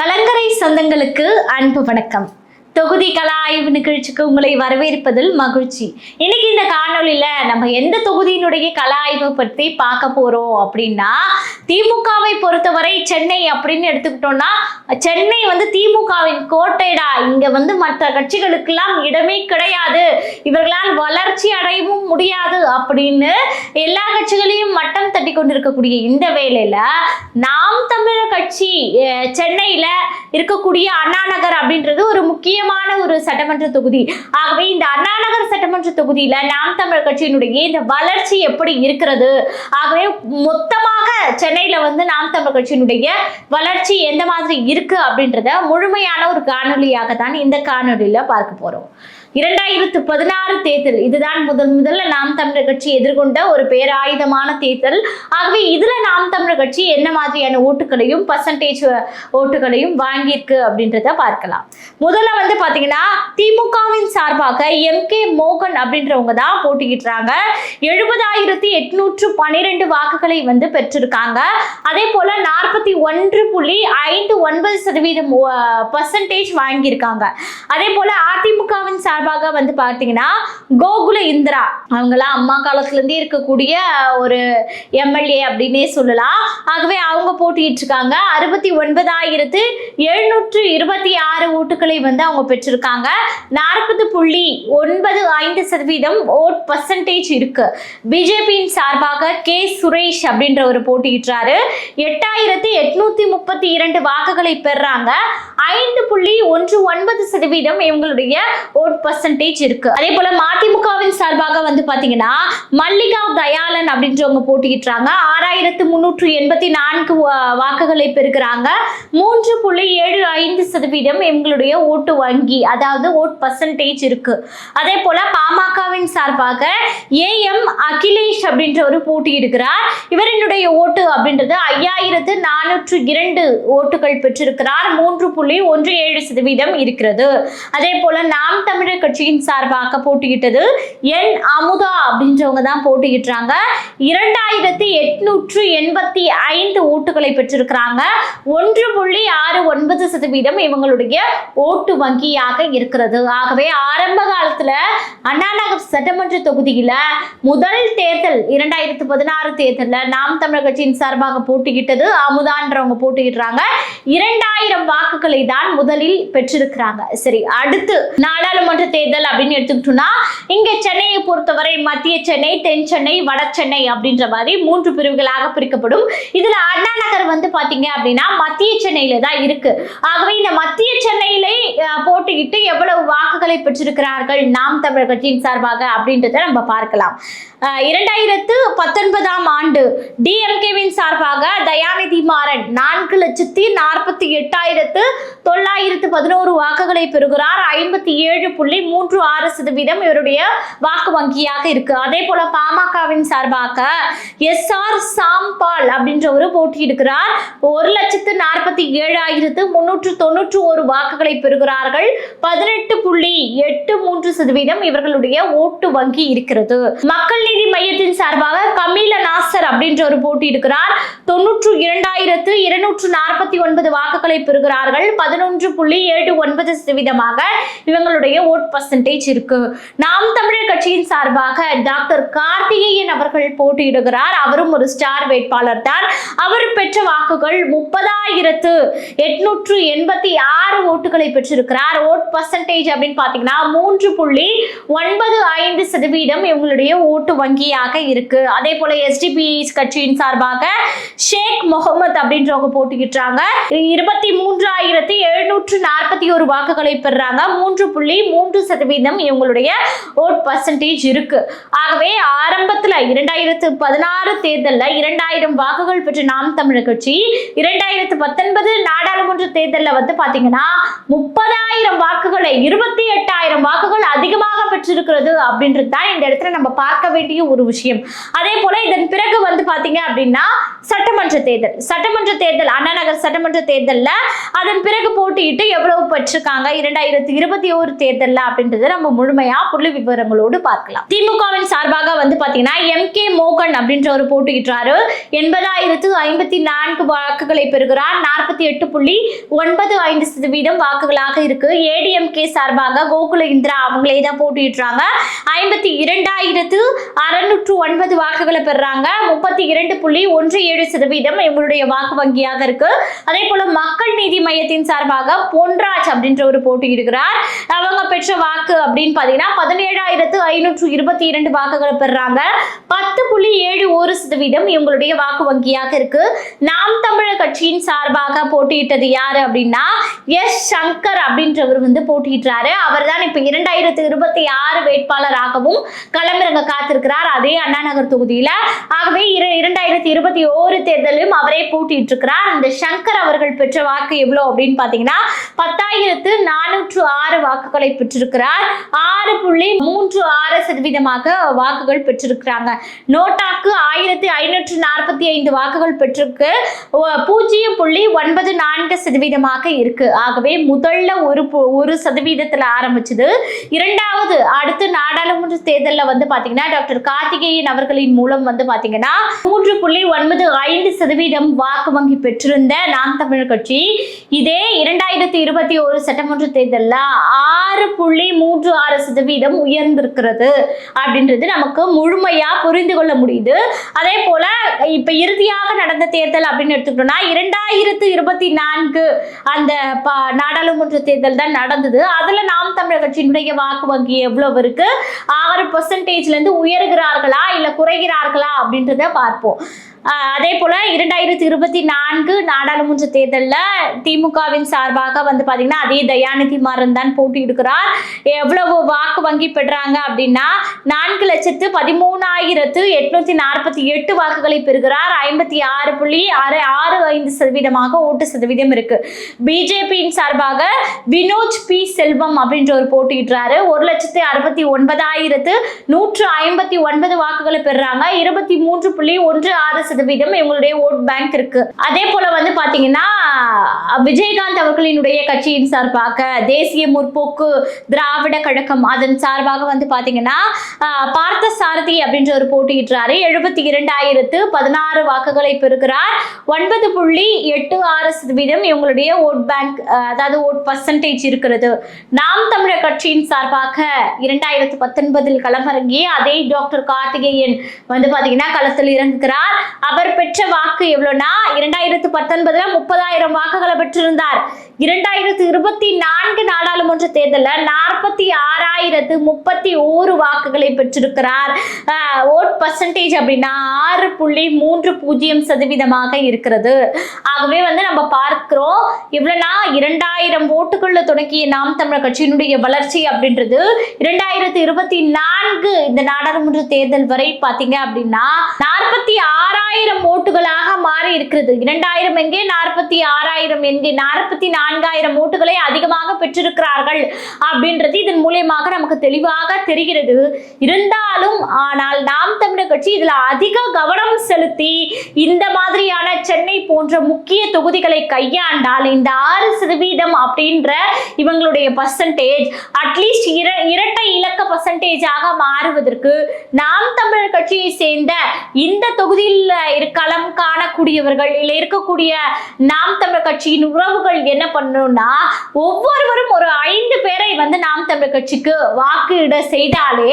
கலங்கரை சொந்தங்களுக்கு அன்பு வணக்கம். தொகுதி கலா ஆய்வு நிகழ்ச்சிக்கு உங்களை வரவேற்பதில் மகிழ்ச்சி. இன்னைக்கு இந்த காணொலியில நம்ம எந்த தொகுதியினுடைய கலா ஆய்வு பற்றி பார்க்க போறோம் அப்படின்னா திமுகவை பொறுத்தவரை சென்னை அப்படின்னு எடுத்துக்கிட்டோம்னா சென்னை வந்து திமுகவின் கோட்டைடா. இங்க வந்து மற்ற கட்சிகளுக்கெல்லாம் இடமே கிடையாது. இவர்களால் வளர்ச்சி அடையவும் முடியாது அப்படின்னு எல்லா கட்சிகளையும் மட்டம் தட்டி கொண்டிருக்கக்கூடிய இந்த வேளையில நாம் தமிழர் கட்சி சென்னையில இருக்கக்கூடிய அண்ணா நகர் அப்படின்றது ஒரு முக்கிய முக்கியமான ஒரு சட்டமன்ற தொகுதி. ஆகவே இந்த அண்ணா நகர் சட்டமன்ற தொகுதியில நாம் தமிழர் கட்சியினுடைய இந்த வளர்ச்சி எப்படி இருக்கிறது? ஆகவே மொத்தமாக சென்னையில வந்து நாம் தமிழர் கட்சியினுடைய வளர்ச்சி எந்த மாதிரி இருக்கு அப்படின்றத முழுமையான ஒரு காணொளியாக தான் இந்த காணொலியில பார்க்க போறோம். இரண்டாயிரத்து பதினாறு தேர்தல். இதுதான் முதல் முதல்ல நாம் தமிழர் கட்சி எதிர்கொண்ட ஒரு பேராயுதமான தேர்தல். ஆகவே இதுல நாம் தமிழர் கட்சி என்ன மாதிரியான ஓட்டுகளையும் பர்சன்டேஜ் ஓட்டுகளையும் வாங்கியிருக்கு அப்படின்றத பார்க்கலாம். முதல்ல வந்து பாத்தீங்கன்னா திமுகவின் சார்பாக எம் கே மோகன் அப்படின்றவங்க தான் போட்டிக்கிட்டாங்க எழுபதாயிரத்தி எட்நூற்று பனிரெண்டு வாக்குகளை வந்து பெற்றிருக்காங்க. அதே போல நாற்பத்தி ஒன்று புள்ளி ஐந்து ஒன்பது சதவீதம் பர்சன்டேஜ் வாங்கியிருக்காங்க. அதே போல அதிமுகவின் சார்பாக வந்து பார்த்தீங்கன்னா கோகுல இந்திரா. அவங்களாம் அம்மா காலத்துலேருந்தே இருக்கக்கூடிய ஒரு எம்எல்ஏ அப்படின்னே சொல்லலாம். ஆகவே அவங்க போட்டிட்டு இருக்காங்க. அறுபத்தி ஒன்பதாயிரத்து எழுநூற்று இருபத்தி ஆறு ஓட்டுகளை வந்து அவங்க பெற்றிருக்காங்க. நாற்பது புள்ளி ஒன்பது ஐந்து சதவீதம் ஓட் பர்சன்டேஜ் இருக்கு. பிஜேபியின் சார்பாக கே சுரேஷ் அப்படின்ற ஒரு போட்டியிட்டாரு எட்டாயிரத்தி எட்நூத்தி முப்பத்தி இரண்டு வாக்குகளை பெறாங்க. ஐந்து புள்ளி ஒன்று ஒன்பது சதவீதம் இவங்களுடைய ஓட் பர்சன்டேஜ் இருக்கு. அதே போல மதிமுகவின் சார்பாக வந்து பாத்தீங்கன்னா மல்லிகா தயாளன் அப்படின்றவங்க போட்டியிட்டாங்க ஆறாயிரத்து முன்னூற்று எண்பத்தி நான்கு வாக்குகளை பெறுகிறாங்க. மூன்று புள்ளி ஏழு ஐந்து சதவீதம் எங்களுடைய ஓட்டு வங்கி அதாவது ஓட் பர்சன்டேஜ் இருக்கு. அதே போல பாமகவின் சார்பாக ஏ எம் அகிலேஷ் அப்படின்றவர் போட்டியிடுகிறார். இவரினுடைய ஓட்டு அப்படின்றது ஐயாயிரத்து நானூற்று இரண்டு ஓட்டுகள் பெற்றிருக்கிறார். மூன்று புள்ளி ஒன்று ஏழு சதவீதம் இருக்கிறது. அதே போல நாம் தமிழர் கட்சியின் சார்பாக போட்டியிட்டது என் அமுதா அப்படின்றவங்க தான் போட்டியிட்டாங்க இரண்டாயிரத்தி எட்நூற்று எண்பத்தி ஐந்து ஓட்டுகளை பெற்றிருக்கிறாங்க. ஒன்று புள்ளி ஆறு ஒன்பது சதவீதம் இவங்களுடைய ஓட்டு வங்கியாக இருக்கிறது. ஆகவே ஆரம்ப காலத்துல அண்ணாநகர் சட்டமன்ற தொகுதியில முதல் தேர்தல் இரண்டாயிரத்து பதினாறு தேர்தலில் நாம் தமிழர் கட்சியின் சார்பாக போட்டியிட்டது அமுதான்றவங்க போட்டியிடுறாங்க. இரண்டாயிரம் வாக்குகளை தான் முதலில் பெற்றிருக்கிறாங்க. சரி அடுத்து நாடாளுமன்ற தேர்தல் அப்படின்னு எடுத்துக்கிட்டோம்னா இங்க சென்னையை பொறுத்தவரை மத்திய சென்னை தென் சென்னை வட சென்னை அப்படின்ற மாதிரி மூன்று பிரிவுகளாக பிரிக்கப்படும். இதுல அண்ணா நகர் வந்து பாத்தீங்க அப்படின்னா மத்திய சென்னையில தான் இருக்கு. ஆகவே இந்த மத்திய சென்னையிலே போட்டியிட்டு எவ்வளவு வாக்குகளை பெற்றிருக்கிறார்கள் நாம் தமிழர் கட்சியின் சார்பாக அப்படின்றத நம்ம பார்க்கலாம். இரண்டாயிரத்து பத்தொன்பதாம் ஆண்டு டிஎம்கேவின் சார்பாக தயாநிதி மாறன் நான்கு லட்சத்தி நாற்பத்தி எட்டாயிரத்து தொள்ளாயிரத்து பதினோரு வாக்குகளை பெறுகிறார். ஐம்பத்தி ஏழு புள்ளி புள்ளி மூன்று ஆறு சதவீதம் இவருடைய வாக்கு வங்கியாக இருக்கு. அதே போல பாமகவின் சார்பாக எஸ் ஆர் சாம்பால் அப்படின்றவரு போட்டியிடுகிறார் ஒரு லட்சத்து நாற்பத்தி ஏழாயிரத்து முன்னூற்று தொன்னூற்று ஒரு வாக்குகளை பெறுகிறார்கள். பதினெட்டு புள்ளி எட்டு மூன்று சதவீதம் இவர்களுடைய ஓட்டு வங்கி இருக்கிறது. மக்கள் நீதி மையத்தின் சார்பாக கமீல நாசர் அப்படின்ற ஒரு போட்டியிடுகிறார் தொன்னூற்று இரண்டாயிரத்து இருநூற்று நாற்பத்தி ஒன்பது வாக்குகளை பெறுகிறார்கள். பதினொன்று புள்ளி ஏழு ஒன்பது சதவீதமாக இவங்களுடைய ஓட்டு பர்சன்டேஜ் இருக்கு. நாம் தமிழர் கட்சியின் சார்பாக டாக்டர் கார்த்திகேயன் அவர்கள் போட்டியிடுகிறார். அவரும் ஒரு ஸ்டார் வேட்பாளர் தான். அவர் பெற்ற வாக்குகள் முப்பதாயிரத்து எட்நூற்று எண்பத்தி ஆறு ஓட்டுகளை பெற்றிருக்கிறார். ஓட் பர்சன்டேஜ் அப்படின்னு பார்த்தீங்கன்னா மூன்று புள்ளி ஒன்பது ஐந்து சதவீதம் இவங்களுடைய ஓட்டு வங்கியாக இருக்கு. அதே போல எஸ்டிபி கட்சியின் சார்பாக ஷேக் முகமது அப்படின்றவங்க போட்டியிட்டாங்க இருபத்தி மூன்றாயிரத்தி எழுநூற்று நாற்பத்தி ஒரு வாக்குகளை பெறுறாங்க மூன்று புள்ளி மூன்று சதவீதம் இவங்களுடைய ஓட் பர்சன்டேஜ் இருக்கு. ஆகவே ஆரம்பத்துல இரண்டாயிரத்து பதினாறு தேர்தலில் இரண்டாயிரம் வாக்குகள் பெற்ற நாம் தமிழர் கட்சி இரண்டாயிரத்து பத்தொன்பது நாடாளுமன்ற தேர்தலில் வந்து பாத்தீங்கன்னா முப்பதாயிரம் வாக்குகளை இருபத்தி எட்டாயிரம் வாக்குகள் அதிகமாக பெற்றிருக்கிறது அப்படின்றது தான் இந்த இடத்துல நம்ம பார்க்க வேண்டிய ஒரு விஷயம். அதே போல இதன் பிறகு வந்து பாத்தீங்க அப்படின்னா சட்டமன்ற தேர்தல். சட்டமன்ற தேர்தல் அண்ணா நகர் சட்டமன்ற தேர்தல்ல அதன் பிறகு போட்டியிட்டு எவ்வளவு பெற்றிருக்காங்க? இரண்டாயிரத்தி இருபத்தி ஒரு தேர்தலில் அப்படின்றத நம்ம முழுமையா புள்ளி விவரங்களோடு பார்க்கலாம். திமுகவின் சார்பாக வந்து பாத்தீங்கன்னா எம் கே மோகன் அப்படின்றவர் போட்டுக்கிட்டாரு எண்பதாயிரத்து ஐம்பத்தி நான்கு வாக்குகளை பெறுகிறார். நாற்பத்தி எட்டு புள்ளி ஒன்பது ஐந்து சதவீதம் வாக்குகளாக இருக்கு. ஏடிஎம்கே சார்பாக கோகுல இந்திரா அவங்களே தான் போட்டியிடுறாங்க. ஐம்பத்தி இரண்டாயிரத்து அறுநூற்று ஒன்பது வாக்குகளை பெறுறாங்க முப்பத்தி இரண்டு புள்ளி ஒன்று ஏழு சதவீதம் இவங்களுடைய வாக்கு வங்கியாக இருக்கு. அதே போல மக்கள் நீதி மையத்தின் சார்பாக பொன்ராஜ் அப்படின்ற ஒரு போட்டியிடுகிறார். அவங்க பெற்ற வாக்கு அப்படின்னு பாத்தீங்கன்னா பதினேழாயிரத்து ஐநூற்று இருபத்தி இரண்டு வாக்குகளை பெறுறாங்க பத்து புள்ளி ஏழு ஒரு சதவீதம் இவங்களுடைய வாக்கு வங்கியாக இருக்கு. நாம் தமிழர் கட்சியின் சார்பாக போட்டியிட்டது யாரு அப்படின்னா எஸ் சங்கர் அப்படின்றவர் வந்து போட்டியிட்டாரு அவர் தான் இப்ப இரண்டாயிரத்து இருபத்தி ஆறு வேட்பாளராகவும் களமிறங்க காத்திருக்கிறார். அதே அண்ணா நகர் தொகுதியில. ஆகவே இரண்டாயிரத்தி இருபத்தி ஓரு தேர்தலும் அவரே போட்டிட்டு இருக்கிறார் அந்த சங்கர் அவர்கள் பெற்ற வாக்கு எவ்வளவு அப்படின்னு பாத்தீங்கன்னா பத்தாயிரத்து நானூற்று ஆறு வாக்குகளை பெற்று பெற்றிருக்கிறார். ஆறு புள்ளி மூன்று ஆறு சதவீதமாக வாக்குகள் பெற்றிருக்கிறாங்க. நோட்டாக்கு ஆயிரத்தி ஐநூற்று நாற்பத்தி ஐந்து வாக்குகள் பெற்றிருக்கு. பூஜ்ஜியம் புள்ளி ஒன்பது நான்கு சதவீதமாக இருக்கு. ஆகவே முதல்ல ஒரு ஒரு சதவீதத்தில் ஆரம்பிச்சது. இரண்டாவது அடுத்து நாடாளுமன்ற தேர்தலில் வந்து பாத்தீங்கன்னா டாக்டர் கார்த்திகேயன் அவர்களின் மூலம் வந்து பாத்தீங்கன்னா மூன்று புள்ளி ஒன்பது ஐந்து சதவீதம் வாக்கு வங்கி பெற்றிருந்த நாம் தமிழ் கட்சி இதே இரண்டாயிரத்தி இருபத்தி ஒரு சட்டமன்ற தேர்தலில் ஆறு புள்ளி புள்ளி மூன்று ஆறு சதவீதம் உயர்ந்திருக்கிறது அப்படின்றது நமக்கு முழுமையா புரிந்து கொள்ள முடியுது. அதே போல இப்ப இறுதியாக நடந்த தேர்தல் அப்படின்னு எடுத்துக்கிட்டோம்னா இரண்டாயிரத்து இருபத்தி நான்கு அந்த நாடாளுமன்ற தேர்தல் தான் நடந்தது. அதுல நாம் தமிழர் கட்சியினுடைய வாக்கு வங்கி எவ்வளவு இருக்கு? ஆறு பர்சன்டேஜ்ல இருந்து உயர்கிறார்களா இல்ல குறைகிறார்களா அப்படின்றத பார்ப்போம். அதே போல இரண்டாயிரத்தி இருபத்தி நான்கு நாடாளுமன்ற தேர்தலில் திமுகவின் சார்பாக வந்து பார்த்தீங்கன்னா அதே தயாநிதி மாறன் தான் போட்டியிடுகிறார். எவ்வளவு வாக்கு வங்கி பெறுறாங்க அப்படின்னா நான்கு லட்சத்து பதிமூணாயிரத்து எட்நூத்தி நாற்பத்தி எட்டு வாக்குகளை பெறுகிறார். ஐம்பத்தி ஆறு புள்ளி ஆறு ஆறு ஐந்து சதவீதமாக ஓட்டு சதவீதம் இருக்கு. பிஜேபியின் சார்பாக வினோஜ் பி செல்வம் அப்படின்ற ஒரு போட்டியிடுறாரு. ஒரு லட்சத்து அறுபத்தி ஒன்பதாயிரத்து நூற்று ஐம்பத்தி ஒன்பது வாக்குகளை பெறுறாங்க இருபத்தி மூன்று புள்ளி ஒன்று ஆறு சதவீதம் இவங்களுடைய ஓட் பேங்க் இருக்கு. அதே போல வந்து பாத்தீங்கன்னா விஜயகாந்த் அவர்களினுடைய கட்சியின் சார்பாக தேசிய முற்போக்கு திராவிட கழகம் அதன் சார்பாக வந்து பாத்தீங்கன்னா பார்த்த சாரதி அப்படின்ற ஒரு போட்டியிட்டாரு எழுபத்தி இரண்டாயிரத்து பதினாறு வாக்குகளை பெறுகிறார். ஒன்பது புள்ளி எட்டு ஆறு சதவீதம் இவங்களுடைய ஓட் பேங்க் அதாவது ஓட் பர்சன்டேஜ் இருக்கிறது. நாம் தமிழர் கட்சியின் சார்பாக இரண்டாயிரத்து பத்தொன்பதில் களமிறங்கி அதே டாக்டர் கார்த்திகேயன் வந்து பாத்தீங்கன்னா களத்தில் இறங்குகிறார். அவர் பெற்ற வாக்கு எவ்வளவுனா இரண்டாயிரத்து பத்தொன்பதுல முப்பதாயிரம் வாக்குகளை பெற்றிருந்தார். இரண்டாயிரத்து இருபத்தி நான்கு நாடாளுமன்ற தேர்தலில் நாற்பத்தி ஆறாயிரத்து முப்பத்தி ஓரு வாக்குகளை பெற்றிருக்கிறார். ஓட் பர்சன்டேஜ் அப்படின்னா ஆறு புள்ளி மூன்று பூஜ்ஜியம் சதவீதமாக இருக்கிறது. ஆகவே வந்து நம்ம பார்க்கிறோம் இவ்வளோனா இரண்டாயிரம் ஓட்டுகளில் தொடங்கிய நாம் தமிழர் கட்சியினுடைய வளர்ச்சி அப்படின்றது இரண்டாயிரத்தி இருபத்தி நான்கு இந்த நாடாளுமன்ற தேர்தல் வரை பார்த்தீங்க அப்படின்னா நாற்பத்தி ஆறாயிரம் ஓட்டுகளாக இருக்கிறது. இரண்டாயிரம் எங்கே? நாற்பத்தி ஆறாயிரம் எங்கே? நாற்பத்தி நான்காயிரம் ஓட்டுகளை அதிகமாக பெற்றிருக்கிறார்கள் அப்படின்றது இதன் மூலியமாக நமக்கு தெளிவாக தெரிகிறது. இருந்தாலும் ஆனால் நாம் தமிழர் கட்சி இதுல அதிக கவனம் செலுத்தி இந்த மாதிரியான சென்னை போன்ற முக்கிய தொகுதிகளை கையாண்டால் இந்த ஆறு சதவீதம் அப்படின்ற இவங்களுடைய பர்சன்டேஜ் அட்லீஸ்ட் இர இரட்டை இலக்க பர்சன்டேஜாக மாறுவதற்கு நாம் தமிழர் கட்சியை சேர்ந்த இந்த தொகுதியில் இருக்கலாம் காணக்கூடியவர்கள் இல்லை இருக்கக்கூடிய நாம் தமிழர் கட்சியின் உறவுகள் என்ன பண்ணணும்னா ஒவ்வொருவரும் ஒரு ஐந்து பேரை வந்து நாம் தமிழர் கட்சிக்கு வாக்குயிட செய்தாலே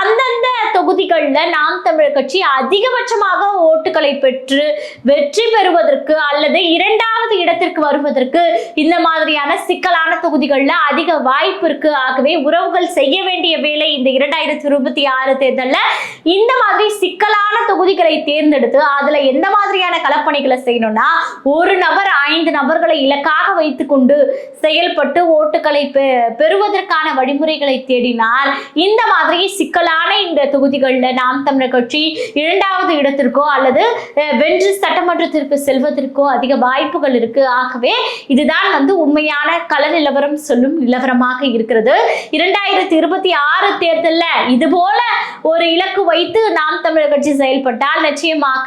அந்தந்த தொகுதிகளில் நாம் தமிழர் கட்சி அதிகபட்சமாக ஓட்டுகளை பெற்று வெற்றி பெறுவதற்கு அல்லது இரண்டாவது இடத்திற்கு வருவதற்கு இந்த மாதிரியான சிக்கலான தொகுதிகளில் அதிக வாய்ப்பு இருக்கு. ஆகவே உறவுகள் செய்ய வேண்டிய வேலை இந்த இரண்டாயிரத்தி இருபத்தி ஆறு தேர்தலில் இந்த மாதிரி சிக்கலான தொகுதிகளை தேர்ந்தெடுத்து அதுல எந்த மாதிரியான பணிகளை செய்யணும்னா ஒரு நபர் ஐந்து நபர்களை இலக்காக வைத்துக்கொண்டு செயல்பட்டு ஓட்டுகளை பெறுவதற்கான வழிமுறைகளை தேடினால் இந்த மாதிரி சிக்கலான இந்த தொகுதிகளில் நாம் தமிழர் கட்சி இரண்டாவது இடத்திற்கோ அல்லது வென்று சட்டமன்றத்திற்கு செல்வதற்கோ அதிக வாய்ப்புகள் இருக்கு. ஆகவே இதுதான் வந்து உண்மையான கள நிலவரம் சொல்லும் நிலவரமாக இருக்கிறது. இரண்டாயிரத்தி இருபத்தி ஆறு தேர்தலில் இது போல ஒரு இலக்கு வைத்து நாம் தமிழர் கட்சி செயல்பட்டால் நிச்சயமாக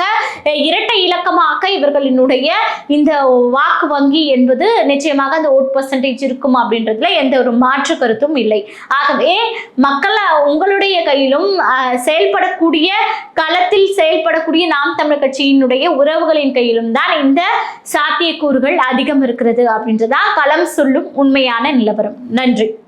இரட்டை இலக்கமாக இவர்களினுடைய இந்த வாக்கு வங்கி என்பது நிச்சயமாக அந்த ஓட் பர்சன்டேஜ் இருக்கும் அப்படின்றதுல எந்த ஒரு மாற்று கருத்தும் இல்லை. ஆகவே மக்களை உங்களுடைய கையிலும் செயல்படக்கூடிய களத்தில் செயல்படக்கூடிய நாம் தமிழ் கட்சியினுடைய உறவுகளின் கையிலும் தான் இந்த சாத்தியக்கூறுகள் அதிகம் இருக்கிறது அப்படின்றதான் களம் சொல்லும் உண்மையான நிலவரம். நன்றி.